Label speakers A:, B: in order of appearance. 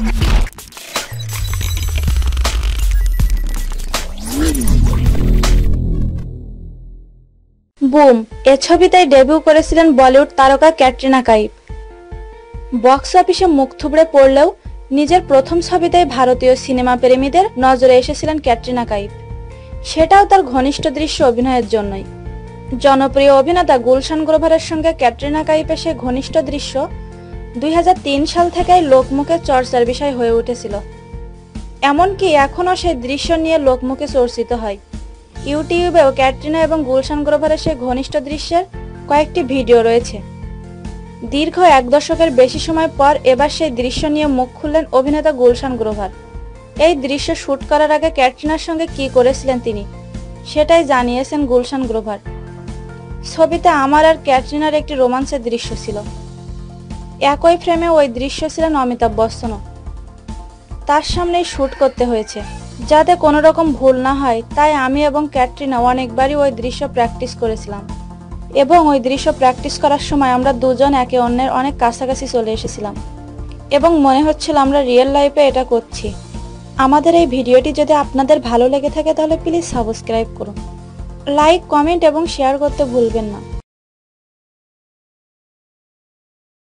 A: Broom, এ ছবিতেই debut করেছিলেন বলিউড তারকা Katrina Kaif. Box অফিসে মুখ থুবড়ে পড়লেও নিজের প্রথম ছবিতেই ভারতীয় সিনেমা প্রেমীদের নজরে এসেছিলেন ক্যাটরিনা কাইফ। সেটাও তার ঘনিষ্ঠ দৃশ্য অভিনয়ের জন্যই। জনপ্রিয় অভিনেতা গুলশান গ্রোভারের সঙ্গে ক্যাটরিনা কাইফের সে ঘনিষ্ঠ দৃশ্য দুই হাজার তিন সাল থেকেই লোকমুখে চর্চার বিষয় হয়ে উঠেছিল। এমনকি এখনও সেই দৃশ্য নিয়ে লোকমুখে চর্চিত হয়। ইউটিউবেও ক্যাটরিনা এবং গুলশান গ্রোভারের সেই ঘনিষ্ঠ দৃশ্যের কয়েকটি ভিডিও রয়েছে। দীর্ঘ এক দশকের বেশি সময় পর এবার সেই দৃশ্য নিয়ে মুখ খুললেন অভিনেতা গুলশান গ্রোভার। এই দৃশ্য শুট করার আগে ক্যাটরিনার সঙ্গে কি করেছিলেন তিনি, সেটাই জানিয়েছেন গুলশান গ্রোভার। ছবিতে আমার আর ক্যাটরিনার একটি রোমান্সের দৃশ্য ছিল। একই ফ্রেমে ওই দৃশ্য ছিলেন অমিতাভ বচ্চনও। তার সামনেই শ্যুট করতে হয়েছে। যাতে কোনো রকম ভুল না হয়, তাই আমি এবং ক্যাটরিনা অনেকবারই ওই দৃশ্য প্র্যাকটিস করেছিলাম। এবং ওই দৃশ্য প্র্যাকটিস করার সময় আমরা দুজন একে অন্যের অনেক কাছাকাছি চলে এসেছিলাম। এবং মনে হচ্ছিল আমরা রিয়েল লাইফে এটা করছি। আমাদের এই ভিডিওটি যদি আপনাদের ভালো লেগে থাকে, তাহলে প্লিজ সাবস্ক্রাইব করুন। লাইক, কমেন্ট এবং শেয়ার করতে ভুলবেন না।